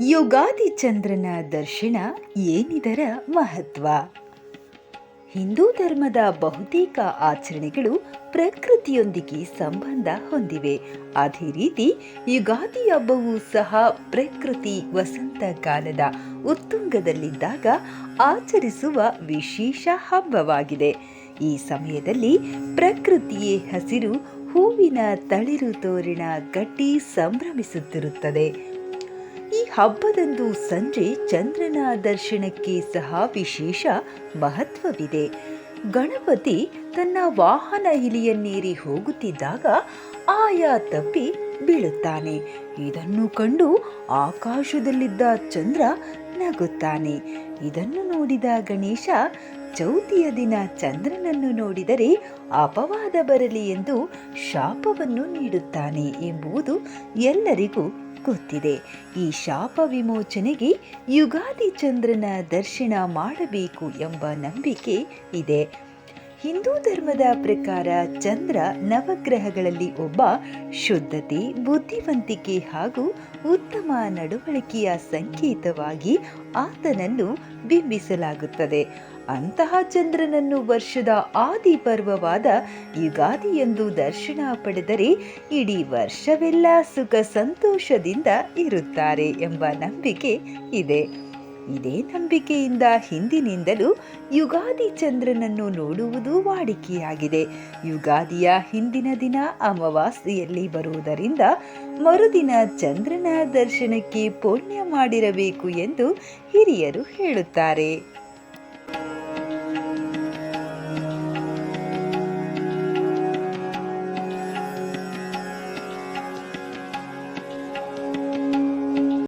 ಯುಗಾದಿ ಚಂದ್ರನ ದರ್ಶನ ಏನಿದರ ಮಹತ್ವ? ಹಿಂದೂ ಧರ್ಮದ ಬಹುತೇಕ ಆಚರಣೆಗಳು ಪ್ರಕೃತಿಯೊಂದಿಗೆ ಸಂಬಂಧ ಹೊಂದಿವೆ. ಅದೇ ರೀತಿ ಯುಗಾದಿ ಹಬ್ಬವೂ ಸಹ ಪ್ರಕೃತಿ ವಸಂತ ಕಾಲದ ಉತ್ತುಂಗದಲ್ಲಿದ್ದಾಗ ಆಚರಿಸುವ ವಿಶೇಷ ಹಬ್ಬವಾಗಿದೆ. ಈ ಸಮಯದಲ್ಲಿ ಪ್ರಕೃತಿಯೇ ಹಸಿರು, ಹೂವಿನ ತಳಿರು ತೋರಣ ಕಟ್ಟಿ ಸಂಭ್ರಮಿಸುತ್ತಿರುತ್ತದೆ. ಹಬ್ಬದಂದು ಸಂಜೆ ಚಂದ್ರನ ದರ್ಶನಕ್ಕೆ ಸಹ ವಿಶೇಷ ಮಹತ್ವವಿದೆ. ಗಣಪತಿ ತನ್ನ ವಾಹನ ಇಲಿಯನ್ನೇರಿ ಹೋಗುತ್ತಿದ್ದಾಗ ಆಯಾ ತಪ್ಪಿ ಬೀಳುತ್ತಾನೆ. ಇದನ್ನು ಕಂಡು ಆಕಾಶದಲ್ಲಿದ್ದ ಚಂದ್ರ ನಗುತ್ತಾನೆ. ಇದನ್ನು ನೋಡಿದ ಗಣೇಶ, ಚೌತಿಯ ದಿನ ಚಂದ್ರನನ್ನು ನೋಡಿದರೆ ಅಪವಾದ ಬರಲಿ ಎಂದು ಶಾಪವನ್ನು ನೀಡುತ್ತಾನೆ ಎಂಬುದು ಎಲ್ಲರಿಗೂ ಗೊತ್ತಿದೆ. ಈ ಶಾಪ ವಿಮೋಚನೆಗೆ ಯುಗಾದಿ ಚಂದ್ರನ ದರ್ಶನ ಮಾಡಬೇಕು ಎಂಬ ನಂಬಿಕೆ ಇದೆ. ಹಿಂದೂ ಧರ್ಮದ ಪ್ರಕಾರ ಚಂದ್ರ ನವಗ್ರಹಗಳಲ್ಲಿ ಒಬ್ಬ ಶುದ್ಧತೆ, ಬುದ್ಧಿವಂತಿಕೆ ಹಾಗೂ ಉತ್ತಮ ನಡವಳಿಕೆಯ ಸಂಕೇತವಾಗಿ ಆತನನ್ನು ಬಿಂಬಿಸಲಾಗುತ್ತದೆ. ಅಂತಹ ಚಂದ್ರನನ್ನು ವರ್ಷದ ಆದಿ ಪರ್ವವಾದ ಯುಗಾದಿಯಂದು ದರ್ಶನ ಪಡೆದರೆ ಇಡೀ ವರ್ಷವೆಲ್ಲ ಸುಖ ಸಂತೋಷದಿಂದ ಇರುತ್ತಾರೆ ಎಂಬ ನಂಬಿಕೆ ಇದೆ. ಇದೇ ನಂಬಿಕೆಯಿಂದ ಹಿಂದಿನಿಂದಲೂ ಯುಗಾದಿ ಚಂದ್ರನನ್ನು ನೋಡುವುದು ವಾಡಿಕೆಯಾಗಿದೆ. ಯುಗಾದಿಯ ಹಿಂದಿನ ದಿನ ಅಮಾವಾಸ್ಯೆಯಲ್ಲಿ ಬರುವುದರಿಂದ ಮರುದಿನ ಚಂದ್ರನ ದರ್ಶನಕ್ಕೆ ಪುಣ್ಯ ಮಾಡಿರಬೇಕು ಎಂದು ಹಿರಿಯರು ಹೇಳುತ್ತಾರೆ.